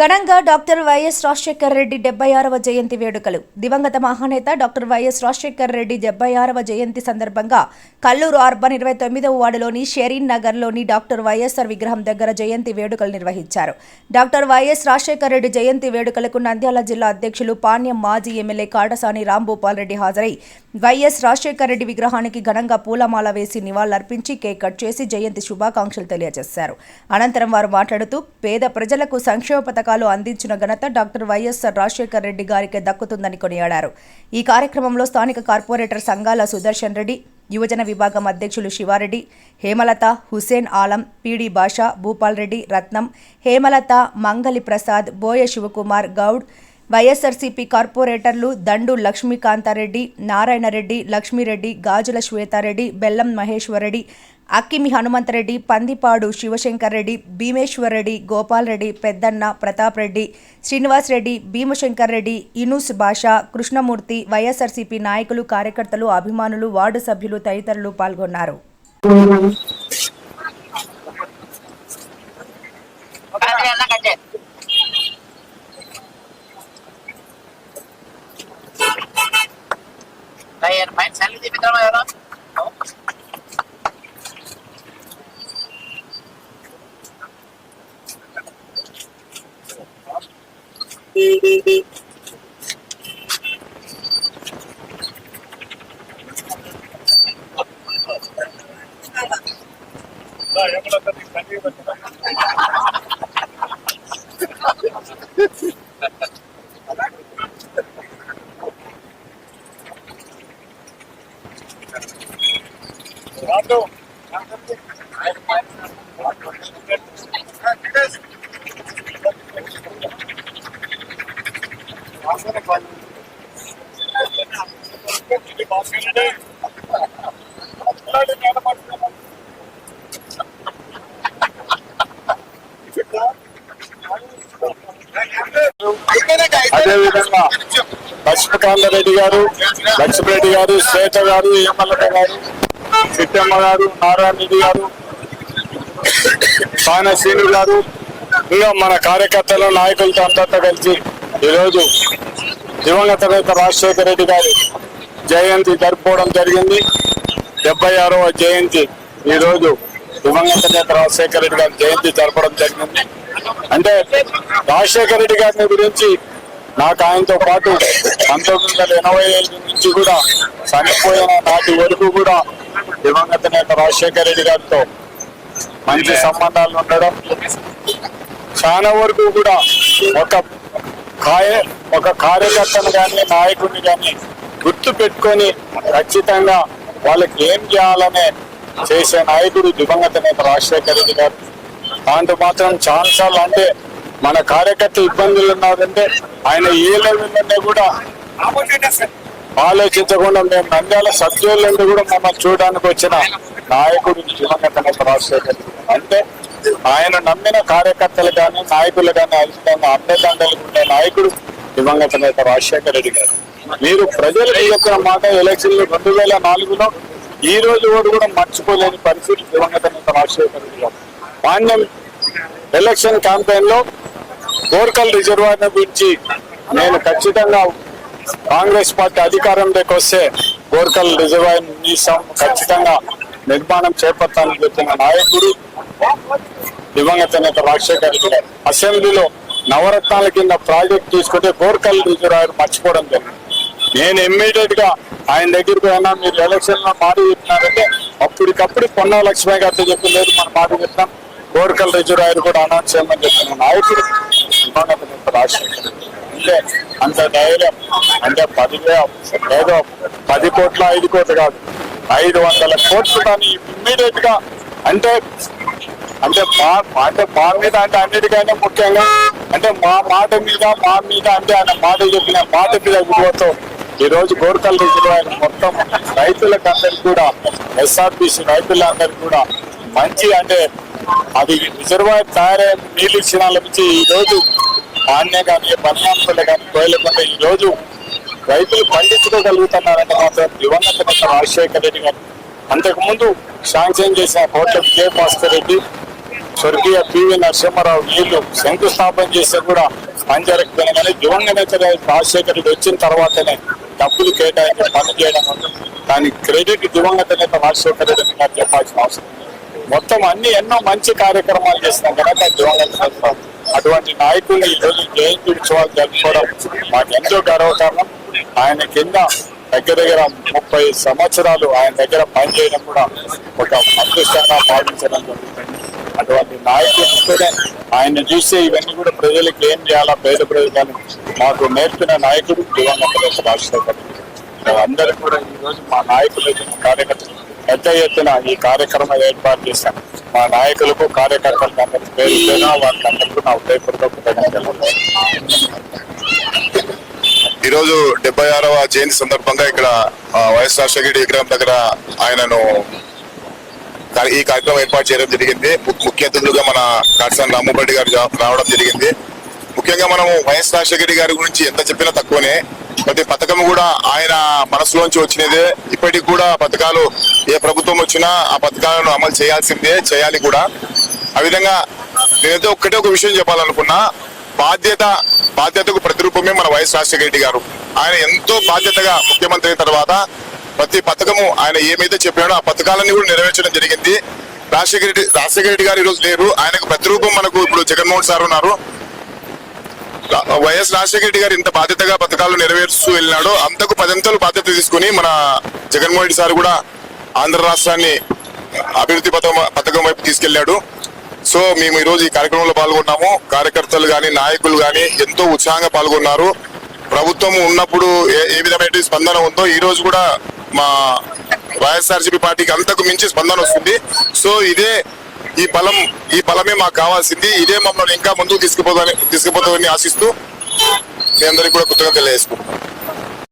ఘనంగా doctor YS Rajasekhar Reddy డెబ్బై ఆరవ జయంతి వేడుకలు. దివంగత మహానేత డాక్టర్ వైఎస్ రాజశేఖర్ రెడ్డి డెబ్బై ఆరవ జయంతి సందర్భంగా కల్లూరు అర్బన్ ఇరవై తొమ్మిదవ వార్డులోని షెరీన్ నగర్లోని డాక్టర్ వైఎస్ఆర్ విగ్రహం దగ్గర జయంతి వేడుకలు నిర్వహించారు. డాక్టర్ వైఎస్ రాజశేఖర్ రెడ్డి జయంతి వేడుకలకు నంద్యాల జిల్లా అధ్యక్షులు పాణ్యం మాజీ ఎమ్మెల్యే కాటసాని రాంభూపాల్ రెడ్డి హాజరై వైఎస్ రాజశేఖర్ రెడ్డి విగ్రహానికి ఘనంగా పూలమాల వేసి నివాళులర్పించి కేక్ కట్ చేసి జయంతి శుభాకాంక్షలు తెలియజేశారు. అనంతరం వారు మాట్లాడుతూ పేద ప్రజలకు సంక్షేమ పథకాలు అందించిన ఘనత డాక్టర్ వైఎస్ఆర్ రాజశేఖర్ రెడ్డి గారికి దక్కుతుందని కొనియాడారు. ఈ కార్యక్రమంలో స్థానిక కార్పొరేటర్ సంఘాల సుదర్శన్ రెడ్డి యువజన విభాగం అధ్యక్షులు శివారెడ్డి హేమలత హుసేన్ ఆలం పీడి భాష భూపాల్ రెడ్డి రత్నం హేమలత మంగలి ప్రసాద్ బోయ శివకుమార్ గౌడ్ వైఎస్ఆర్సీపీ కార్పొరేటర్లు దండు లక్ష్మీకాంతారెడ్డి నారాయణరెడ్డి లక్ష్మీరెడ్డి గాజుల శ్వేతారెడ్డి బెల్లం మహేశ్వరరెడ్డి అక్కిమి హనుమంతరెడ్డి పందిపాడు శివశంకర్రెడ్డి రెడ్డి భీమేశ్వర్ రెడ్డి గోపాల్ రెడ్డి పెద్దన్న ప్రతాప్ రెడ్డి శ్రీనివాస్ రెడ్డి భీమశంకర్ ఇనూస్ కృష్ణమూర్తి వైఎస్ఆర్సీపీ నాయకులు కార్యకర్తలు అభిమానులు వార్డు సభ్యులు తదితరులు పాల్గొన్నారు. 80'li diye bir tane ayarlan. Tamam. Ya, ya me lo అదేవిధంగా లక్ష్మీకాంతరెడ్డి గారు లక్ష్మీరెడ్డి గారు శ్వేత గారు ఏమల్లట గారు. సిట్టమ్మ గారు నారాయణ గారు సాన శ్రీను గారు ఇంకా మన కార్యకర్తలు నాయకులతో అందరితో కలిసి ఈరోజు దివంగత నేత రాజశేఖర రెడ్డి గారి జయంతి జరుపుకోవడం జరిగింది. డెబ్బై ఆరవ జయంతి ఈరోజు దివంగత నేత రాజశేఖర రెడ్డి గారి జయంతి జరపడం జరిగింది. అంటే రాజశేఖర రెడ్డి గారిని గురించి నాకు ఆయనతో పాటు పంతొమ్మిది వందల ఎనభై ఐదు నుంచి కూడా చనిపోయిన నాటి వరకు కూడా దివంగత నేత రాజశేఖర రెడ్డి గారితో మంచి సంబంధాలు ఉండడం చాలా వరకు కూడా ఒక కాయ ఒక కార్యకర్తను కానీ నాయకుడిని కానీ గుర్తు పెట్టుకొని ఖచ్చితంగా వాళ్ళకి ఏం చేయాలనే చేసే నాయకుడు దివంగత నేత రాజశేఖర రెడ్డి గారు. దాంట్లో మాత్రం ఛాన్సాలు అంటే మన కార్యకర్త ఇబ్బందులు ఉన్నారంటే ఆయన ఏ లెవెల్ కూడా ఆలోచించకుండా మేము నంద్యాల సభ్యులంటే కూడా మమ్మల్ని చూడడానికి వచ్చిన నాయకుడు దివంగత నేత అంటే ఆయన నమ్మిన కార్యకర్తలు కానీ నాయకులు కానీ అధికంగా అండదండలు ఉండే నాయకుడు దివంగత నేత రాజశేఖర రెడ్డి గారు. మీరు ప్రజలకు చెప్పిన మాట ఎలక్షన్లు రెండు వేల నాలుగులో ఈ రోజు కూడా కూడా మర్చిపోలేని పరిస్థితి దివంగత నేత రాజశేఖర రెడ్డి గారు. ఎలక్షన్ క్యాంపెయిన్లో గోర్కల్ రిజర్వాయర్ గురించి నేను ఖచ్చితంగా కాంగ్రెస్ పార్టీ అధికారంలోకి వస్తే గోర్కల్ రిజర్వాయర్ నీసం ఖచ్చితంగా నిర్మాణం చేపట్టాలని చెప్పిన నాయకుడు దివంగత నేత రాజశేఖర్ రెడ్డి గారు. అసెంబ్లీలో నవరత్నాల కింద ప్రాజెక్ట్ తీసుకుంటే గోర్కల్ రిజర్వాయర్ మర్చిపోవడం జరిగింది. నేను ఇమ్మీడియట్గా ఆయన దగ్గరికి పోయినా మీరు ఎలక్షన్లో మాట చెప్పినారంటే అప్పటికప్పుడు పొన్నా లక్ష్మీ గారితో చెప్పి లేదు మనం మాట చెప్పినాం. గోర్కల్ రిజర్వాయర్ కూడా అనౌన్స్ చేయమని చెప్పిన నాయకుడు దివంగత నేత రాజశేఖర్ రెడ్డి అంటే అంత ధైర్యం అంటే పదివే ఏదో పది కోట్ల ఐదు కోట్లు కాదు. ఐదు వందల కోట్లు కానీ ఇమ్మీడియట్గా అంటే అంటే మా అంటే మా మీద అంటే అన్నిటికైనా ముఖ్యంగా అంటే మా మాట మీద మా మీద అంటే ఆయన మాట చెప్పిన మాట మీద విలువతో ఈ రోజు గోరకల్ రిజర్వాయర్ మొత్తం రైతులకు అందరికి కూడా ఎస్ఆర్బిసి రైతులందరికీ కూడా మంచి అంటే అది రిజర్వాయర్ తయారయ్యే నీళ్ళు ఇచ్చిన నుంచి ఈ రోజు ధాన్య కానీ బనాంపల్లి కానీ కోయలేకుండా ఈ రోజు రైతులు పండించుకోగలుగుతున్నారంటే మాత్రం దివంగత నేత రాజశేఖర రెడ్డి గారు. అంతకుముందు శాంక్షన్ చేసిన కోట్ల విజయ భాస్కర్ రెడ్డి స్వర్గీయ పివి నరసింహారావు వీళ్ళు శంకుస్థాపన చేస్తే కూడా పని జరగకపోయినా కానీ దివంగత నేత రెడ్డి వచ్చిన తర్వాతనే డబ్బులు కేటాయించి పని చేయడం దాని క్రెడిట్ దివంగత నేత రాజశేఖర రెడ్డి గారు చెప్పాల్సిన అవసరం. మొత్తం అన్ని ఎన్నో మంచి కార్యక్రమాలు చేసిన ఘనత దివంగత నేత అటువంటి నాయకులు ఈ రోజు జయంతి ఉత్సవాలు జరుపుకోవడం మాకు ఎంతో గర్వకారణం. ఆయన కింద దగ్గర దగ్గర ముప్పై సంవత్సరాలు ఆయన దగ్గర పనిచేయడం కూడా ఒక అదృష్టంగా భావించడం జరుగుతుంది. అటువంటి నాయకుడితోనే ఆయన చూస్తే ఇవన్నీ కూడా ప్రజలకు ఏం చేయాలా పేద ప్రజలను మాకు నేర్పిన నాయకుడు దివంగత రాష్ట్రపతి అందరూ కూడా ఈరోజు మా నాయకులు కార్యకర్తలు పెద్ద ఎత్తున ఈ కార్యక్రమం ఏర్పాటు చేశాం. మా నాయకులకు కార్యకర్తలకు అందరికీ పేరు పేరున వారికి నా ఉదయపూర్వక కృతజ్ఞతలు డెబ్బై ఆరవ జయంతి సందర్భంగా ఇక్కడ వైఎస్ రాజశేఖర విగ్రహం దగ్గర ఆయనను ఈ కార్యక్రమం ఏర్పాటు చేయడం జరిగింది. ముఖ్య అతిథులుగా మన కాటసాని రామ్మోహన్ గారు రావడం జరిగింది. ముఖ్యంగా మనం వైఎస్ రాజశేఖర గారి గురించి ఎంత చెప్పినా తక్కువనే. ప్రతి పథకం కూడా ఆయన మనసులోంచి వచ్చినదే. ఇప్పటికి కూడా పథకాలు ఏ ప్రభుత్వం వచ్చినా ఆ పథకాలను అమలు చేయాల్సిందే చేయాలి కూడా. ఆ విధంగా నేనైతే ఒక్కటే ఒక విషయం చెప్పాలనుకున్నా. బాధ్యత బాధ్యతకు ప్రతిరూపమే మన వైఎస్ రాజశేఖర రెడ్డి గారు. ఆయన ఎంతో బాధ్యతగా ముఖ్యమంత్రి అయిన తర్వాత ప్రతి పథకము ఆయన ఏమైతే చెప్పాడో ఆ పథకాలన్నీ కూడా నెరవేర్చడం జరిగింది. రాజశేఖర రెడ్డి రాజశేఖర రెడ్డి గారు ఈరోజు లేరు. ఆయనకు ప్రతిరూపం మనకు ఇప్పుడు జగన్మోహన్ సార్ ఉన్నారు. వైఎస్ రాజశేఖర రెడ్డి గారు ఇంత బాధ్యతగా పథకాలు నెరవేరుస్తూ వెళ్ళినాడో అంతకు పదంతలు బాధ్యత తీసుకుని మన జగన్మోహన్ రెడ్డి సార్ కూడా ఆంధ్ర రాష్ట్రాన్ని అభివృద్ధి పథకం పథకం వైపు తీసుకెళ్ళాడు సో మేము ఈ రోజు ఈ కార్యక్రమంలో పాల్గొన్నాము. కార్యకర్తలు కానీ నాయకులు కానీ ఎంతో ఉత్సాహంగా పాల్గొన్నారు. ప్రభుత్వం ఉన్నప్పుడు ఏ ఏ విధమైన స్పందన ఉందో ఈ రోజు కూడా మా వైఎస్ఆర్సీపీ పార్టీకి అంతకు మించి స్పందన వస్తుంది. సో ఇదే ఈ బలం ఈ బలమే మాకు కావాల్సింది. ఇదే మమ్మల్ని ఇంకా ముందుకు తీసుకుపోదని తీసుకుపోతుందని ఆశిస్తూ మీ అందరికీ కూడా కృతజ్ఞతలు తెలియజేసుకుంటున్నాను